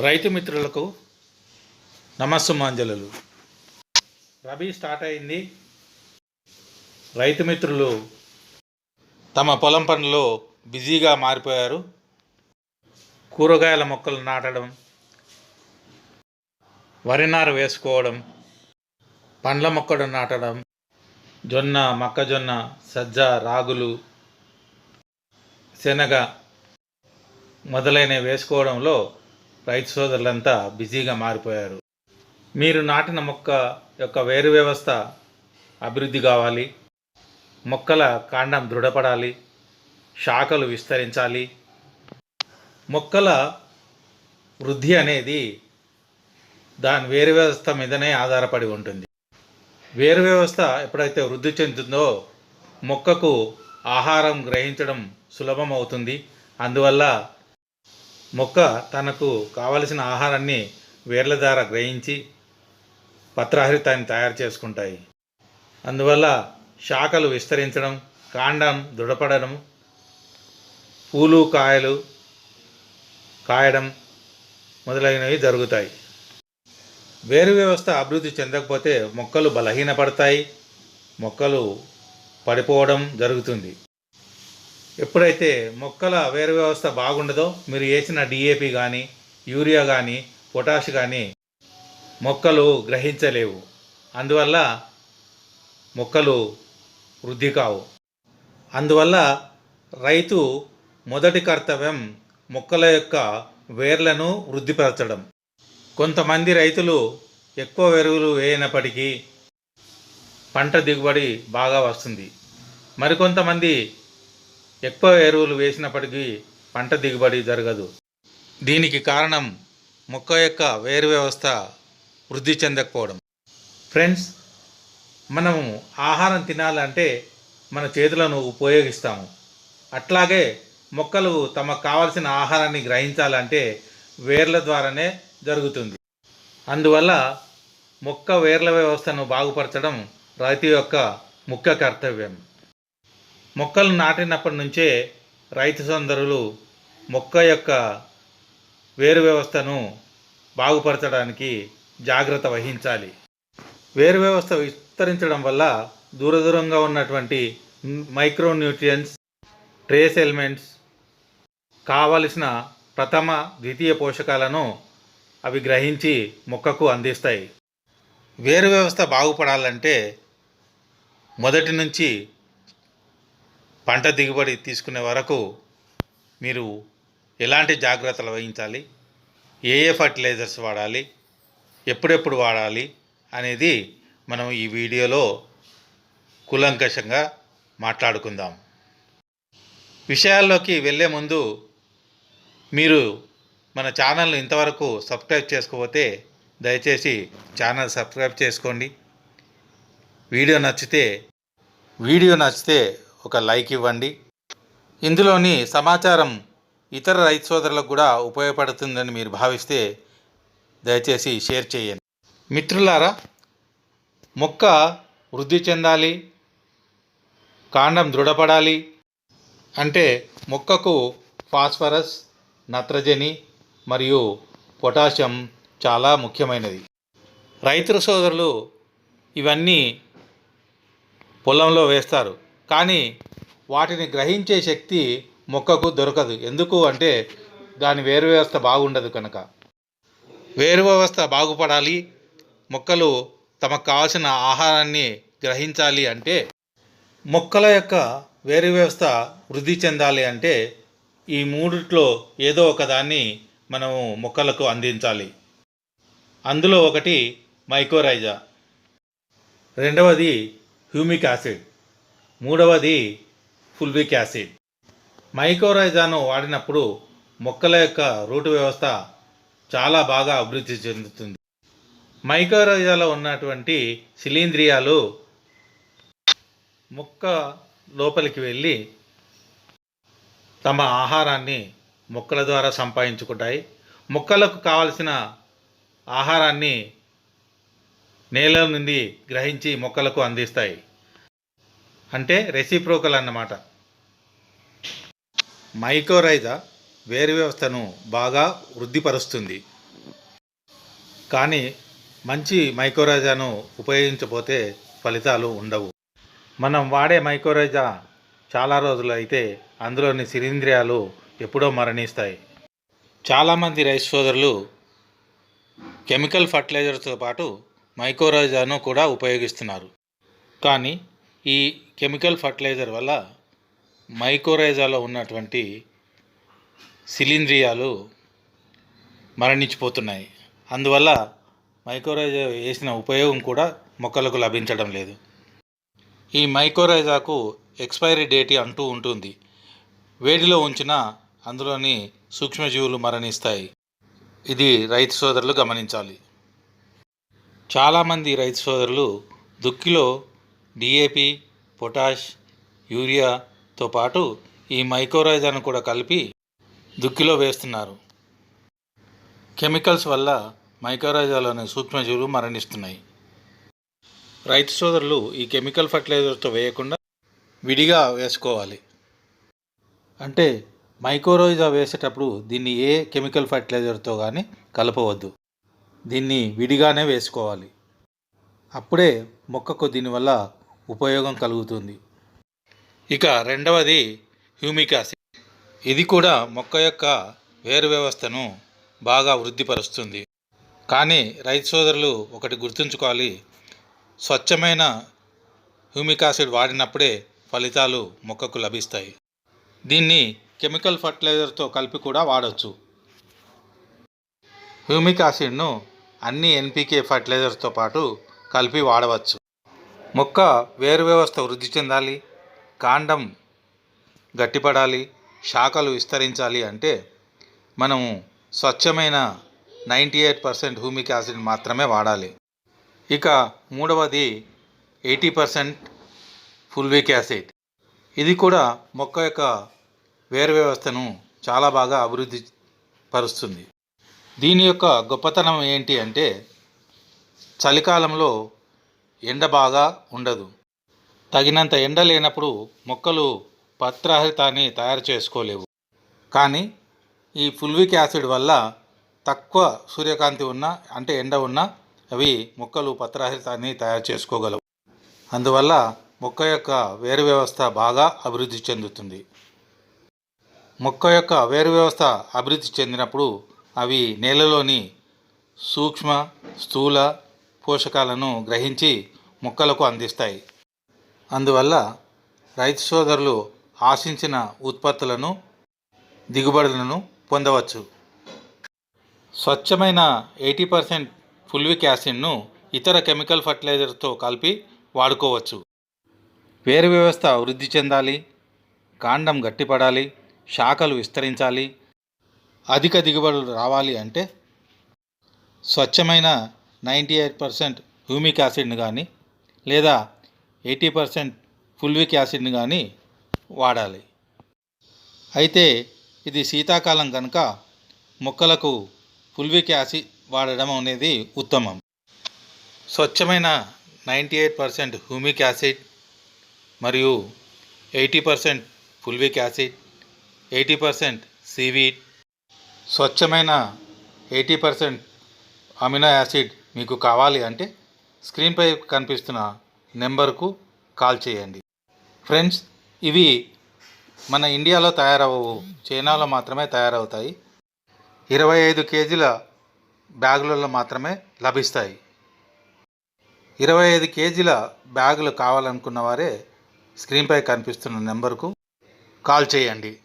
రైతు మిత్రులకు నమస్సుమాంజలు రబీ స్టార్ట్ అయింది. రైతు మిత్రులు తమ పొలం పనుల్లో బిజీగా మారిపోయారు. కూరగాయల మొక్కలు నాటడం వరి నారు వేసుకోవడం పండ్ల మొక్కలు నాటడం జొన్న మొక్కజొన్న సజ్జ రాగులు శనగ మొదలైనవి వేసుకోవడంలో రైతు సోదరులంతా బిజీగా మారిపోయారు. మీరు నాటిన మొక్క యొక్క వేరు వ్యవస్థ అభివృద్ధి కావాలి. మొక్కల కాండం దృఢపడాలి. శాఖలు విస్తరించాలి. మొక్కల వృద్ధి అనేది దాని వేరు వ్యవస్థ మీదనే ఆధారపడి ఉంటుంది. వేరు వ్యవస్థ ఎప్పుడైతే వృద్ధి చెందుతుందో మొక్కకు ఆహారం గ్రహించడం సులభం అవుతుంది అందువల్ల మొక్క తనకు కావలసిన ఆహారాన్ని వేర్ల ద్వారా గ్రహించి పత్రహరితాన్ని తయారు చేసుకుంటాయి. అందువల్ల శాఖలు విస్తరించడం కాండం దృఢపడడం పూలు కాయలు కాయడం మొదలైనవి జరుగుతాయి. వేరు వ్యవస్థ అభివృద్ధి చెందకపోతే మొక్కలు బలహీనపడతాయి మొక్కలు పడిపోవడం జరుగుతుంది. ఎప్పుడైతే మొక్కల వేరు వ్యవస్థ బాగుండదో మీరు వేసిన డిఏపి కానీ యూరియా కానీ పొటాష్ కానీ మొక్కలు గ్రహించలేవు. అందువల్ల మొక్కలు వృద్ధి కావు. అందువల్ల రైతు మొదటి కర్తవ్యం మొక్కల యొక్క వేర్లను వృద్ధిపరచడం. కొంతమంది రైతులు ఎక్కువ ఎరువులు వేయనప్పటికీ పంట దిగుబడి బాగా వస్తుంది. మరికొంతమంది ఎక్కువ ఎరువులు వేసినప్పటికీ పంట దిగుబడి జరగదు. దీనికి కారణం మొక్క యొక్క వేరు వ్యవస్థ వృద్ధి చెందకపోవడం. ఫ్రెండ్స్ మనము ఆహారం తినాలంటే మన చేతులను ఉపయోగిస్తాము. అట్లాగే మొక్కలు తమకు కావలసిన ఆహారాన్ని గ్రహించాలంటే వేర్ల ద్వారానే జరుగుతుంది. అందువల్ల మొక్క వేర్ల వ్యవస్థను బాగుపరచడం రైతు యొక్క ముఖ్య కర్తవ్యం. మొక్కలు నాటినప్పటి నుంచే రైతు సోదరులు మొక్క యొక్క వేరు వ్యవస్థను బాగుపరచడానికి జాగ్రత్త వహించాలి. వేరు వ్యవస్థ విస్తరించడం వల్ల దూర దూరంగా ఉన్నటువంటి మైక్రో న్యూట్రియన్స్ ట్రేస్ ఎలిమెంట్స్ కావలసిన ప్రథమ ద్వితీయ పోషకాలను అవి గ్రహించి మొక్కకు అందిస్తాయి. వేరు వ్యవస్థ బాగుపడాలంటే మొదటి నుంచి పంట దిగుబడి తీసుకునే వరకు మీరు ఎలాంటి జాగ్రత్తలు వహించాలి? ఏ ఏ ఫర్టిలైజర్స్ వాడాలి? ఎప్పుడెప్పుడు వాడాలి? అనేది మనం ఈ వీడియోలో కూలంకషంగా మాట్లాడుకుందాం. విషయాల్లోకి వెళ్ళే ముందు మీరు మన ఛానల్ని ఇంతవరకు సబ్స్క్రైబ్ చేసుకోకపోతే దయచేసి ఛానల్ సబ్స్క్రైబ్ చేసుకోండి. వీడియో నచ్చితే వీడియో నచ్చితే ఒక లైక్ ఇవ్వండి. ఇందులోని సమాచారం ఇతర రైతు సోదరులకు కూడా ఉపయోగపడుతుందని మీరు భావిస్తే దయచేసి షేర్ చేయండి. మిత్రులారా మొక్క వృద్ధి చెందాలి కాండం దృఢపడాలి అంటే మొక్కకు ఫాస్ఫరస్ నత్రజని మరియు పొటాషియం చాలా ముఖ్యమైనది. రైతు సోదరులు ఇవన్నీ పొలంలో వేస్తారు. కానీ వాటిని గ్రహించే శక్తి మొక్కకు దొరకదు. ఎందుకు అంటే దాని వేరు వ్యవస్థ బాగుండదు కనుక. వేరు వ్యవస్థ బాగుపడాలి. మొక్కలు తమకు కావాల్సిన ఆహారాన్ని గ్రహించాలి అంటే మొక్కల యొక్క వేరు వ్యవస్థ వృద్ధి చెందాలి అంటే ఈ మూడిట్లో ఏదో ఒకదాన్ని మనము మొక్కలకు అందించాలి. అందులో ఒకటి మైకోరైజా. రెండవది హ్యూమిక్ యాసిడ్. మూడవది ఫుల్విక్ యాసిడ్. మైకోరైజాను వాడినప్పుడు మొక్కల యొక్క రూటు వ్యవస్థ చాలా బాగా అభివృద్ధి చెందుతుంది. మైకోరైజాలో ఉన్నటువంటి శిలీంద్రియాలు మొక్క లోపలికి వెళ్ళి తమ ఆహారాన్ని మొక్కల ద్వారా సంపాదించుకుంటాయి. మొక్కలకు కావలసిన ఆహారాన్ని నేల నుండి గ్రహించి మొక్కలకు అందిస్తాయి. అంటే రెసిప్రోకల్ అన్నమాట. మైకోరైజా వేరు వ్యవస్థను బాగా వృద్ధిపరుస్తుంది. కానీ మంచి మైకోరైజాను ఉపయోగించపోతే ఫలితాలు ఉండవు. మనం వాడే మైకోరైజా చాలా రోజులు అయితే అందులోని శిలీంధ్రియాలు ఎప్పుడో మరణిస్తాయి. చాలామంది రైస్ సోదరులు కెమికల్ ఫర్టిలైజర్తో పాటు మైకోరైజాను కూడా ఉపయోగిస్తున్నారు. కానీ ఈ కెమికల్ ఫర్టిలైజర్ వల్ల మైకోరైజాలో ఉన్నటువంటి శిలీంద్రియాలు మరణించిపోతున్నాయి. అందువల్ల మైకోరైజా వేసిన ఉపయోగం కూడా మొక్కలకు లభించడం లేదు. ఈ మైకోరైజాకు ఎక్స్పైరీ డేట్ అంటూ ఉంటుంది. వేడిలో ఉంచిన అందులోని సూక్ష్మజీవులు మరణిస్తాయి. ఇది రైతు సోదరులు గమనించాలి. చాలామంది రైతు సోదరులు దుక్కిలో డిఏపి పొటాష్ యూరియాతో పాటు ఈ మైక్రోరైజాను కూడా కలిపి దుక్కిలో వేస్తున్నారు. కెమికల్స్ వల్ల మైక్రోరైజాలోని సూక్ష్మజీవులు మరణిస్తున్నాయి. రైతు సోదరులు ఈ కెమికల్ ఫర్టిలైజర్తో వేయకుండా విడిగా వేసుకోవాలి. అంటే మైకోరైజా వేసేటప్పుడు దీన్ని ఏ కెమికల్ ఫర్టిలైజర్తో కానీ కలపవద్దు. దీన్ని విడిగానే వేసుకోవాలి. అప్పుడే మొక్కకు దీనివల్ల ఉపయోగం కలుగుతుంది. ఇక రెండవది హ్యూమిక్ యాసిడ్ ఇది కూడా మొక్క యొక్క వేరు వ్యవస్థను బాగా వృద్ధిపరుస్తుంది. కానీ రైతు సోదరులు ఒకటి గుర్తుంచుకోవాలి. స్వచ్ఛమైన హ్యూమిక్ యాసిడ్ వాడినప్పుడే ఫలితాలు మొక్కకు లభిస్తాయి. దీన్ని కెమికల్ ఫర్టిలైజర్తో కలిపి కూడా వాడవచ్చు హ్యూమిక్ యాసిడ్ను అన్ని ఎన్పికే ఫర్టిలైజర్స్తో పాటు కలిపి వాడవచ్చు. మొక్క వేరు వ్యవస్థ వృద్ధి చెందాలి కాండం గట్టిపడాలి శాఖలు విస్తరించాలి అంటే మనము స్వచ్ఛమైన ninety eight percent humic acid మాత్రమే వాడాలి. ఇక మూడవది ఎయిటీ పర్సెంట్ ఫుల్విక్ యాసిడ్. ఇది కూడా మొక్క యొక్క వేరు వ్యవస్థను చాలా బాగా అభివృద్ధి పరుస్తుంది. దీని యొక్క గొప్పతనం ఏంటి అంటే చలికాలంలో ఎండ బాగా ఉండదు. తగినంత ఎండ లేనప్పుడు మొక్కలు పత్రహరితాన్ని తయారు చేసుకోలేవు. కానీ ఈ ఫుల్విక్ యాసిడ్ వల్ల తక్కువ సూర్యకాంతి ఉన్న అంటే ఎండ ఉన్న అవి మొక్కలు పత్రహరితాన్ని తయారు చేసుకోగలవు. అందువల్ల మొక్క యొక్క వేరు వ్యవస్థ బాగా అభివృద్ధి చెందుతుంది. మొక్క యొక్క వేరు వ్యవస్థ అభివృద్ధి చెందినప్పుడు అవి నేలలోని సూక్ష్మ స్థూల పోషకాలను గ్రహించి మొక్కలకు అందిస్తాయి. అందువల్ల రైతు సోదరులు ఆశించిన ఉత్పత్తులను దిగుబడులను పొందవచ్చు. స్వచ్ఛమైన ఎయిటీ పర్సెంట్ ఫుల్విక్ యాసిడ్ను ఇతర కెమికల్ ఫర్టిలైజర్తో కలిపి వాడుకోవచ్చు. వేరు వ్యవస్థ వృద్ధి చెందాలి కాండం గట్టిపడాలి శాఖలు విస్తరించాలి అధిక దిగుబడులు రావాలి అంటే స్వచ్ఛమైన నైంటీ ఎయిట్ పర్సెంట్ హ్యూమిక్ యాసిడ్ని కానీ లేదా ఎయిటీ పర్సెంట్ ఫుల్విక్ యాసిడ్ని కానీ వాడాలి. అయితే ఇది శీతాకాలం కనుక మొక్కలకు ఫుల్విక్ యాసిడ్ వాడడం అనేది ఉత్తమం. స్వచ్ఛమైన ninety eight percent humic acid మరియు eighty percent fulvic acid eighty percent seaweed స్వచ్ఛమైన ఎయిటీ పర్సెంట్ అమినో యాసిడ్ మీకు కావాలి అంటే స్క్రీన్పై కనిపిస్తున్న నెంబర్కు కాల్ చేయండి. ఫ్రెండ్స్ ఇవి మన ఇండియాలో తయారవవు చైనాలో మాత్రమే తయారవుతాయి. ఇరవై ఐదు కేజీల బ్యాగులలో మాత్రమే లభిస్తాయి. ఇరవై ఐదు కేజీల బ్యాగులు కావాలనుకున్న వారే స్క్రీన్పై కనిపిస్తున్న నెంబర్కు కాల్ చేయండి.